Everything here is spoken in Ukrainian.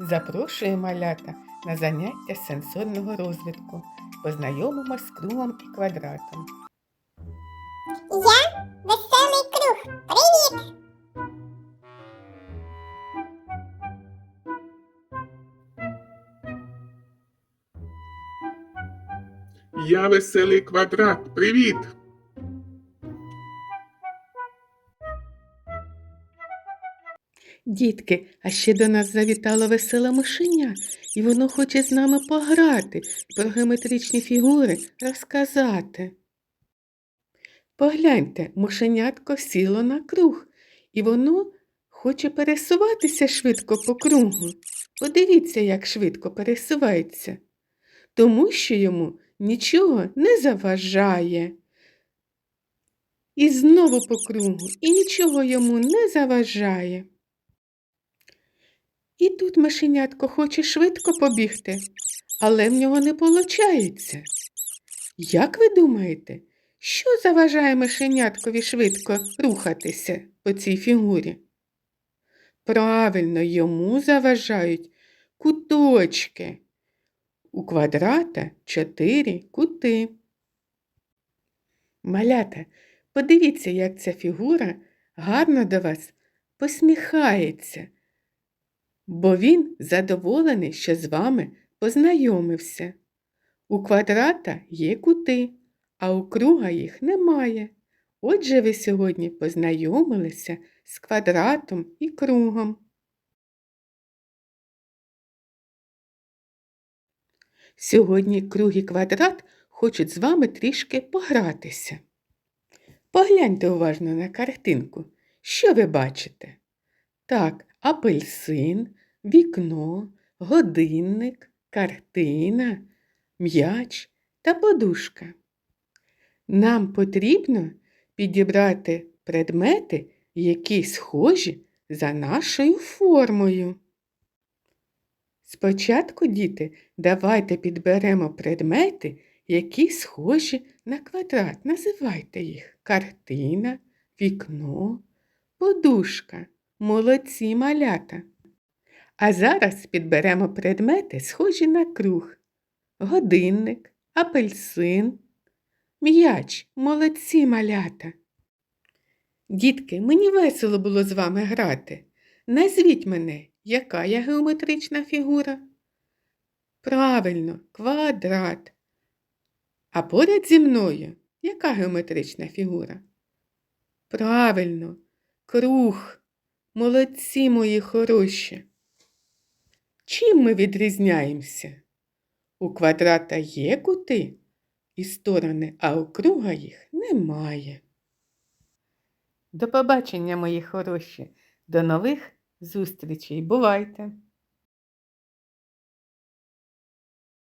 Запрошую малята на заняття сенсорного розвитку. Познайомимось з кругом і квадратом. Я веселий круг. Привіт! Я веселий квадрат. Привіт! Дітки, а ще до нас завітало веселе мишеня, і воно хоче з нами пограти, про геометричні фігури розказати. Погляньте, мишенятко сіло на круг, і воно хоче пересуватися швидко по кругу. Подивіться, як швидко пересувається, тому що йому нічого не заважає. І знову по кругу, і нічого йому не заважає. І тут мишенятко хоче швидко побігти, але в нього не виходить. Як ви думаєте, що заважає мишеняткові швидко рухатися по цій фігурі? Правильно, йому заважають куточки. У квадрата чотири кути. Малята, подивіться, як ця фігура гарно до вас посміхається бо він задоволений, що з вами познайомився. У квадрата є кути, а у круга їх немає. Отже, ви сьогодні познайомилися з квадратом і кругом. Сьогодні круг і квадрат хочуть з вами трішки погратися. Погляньте уважно на картинку. Що ви бачите? Так, апельсин, вікно, годинник, картина, м'яч та подушка. Нам потрібно підібрати предмети, які схожі за нашою формою. Спочатку, діти, давайте підберемо предмети, які схожі на квадрат. Називайте їх картина, вікно, подушка. Молодці малята. А зараз підберемо предмети, схожі на круг. Годинник, апельсин, м'яч, молодці малята. Дітки, мені весело було з вами грати. Назвіть мене, яка я геометрична фігура? Правильно, квадрат. А поряд зі мною яка геометрична фігура? Правильно, круг. Молодці мої хороші. Чим ми відрізняємося? У квадрата є кути і сторони, а у круга їх немає. До побачення, мої хороші, до нових зустрічей. Бувайте!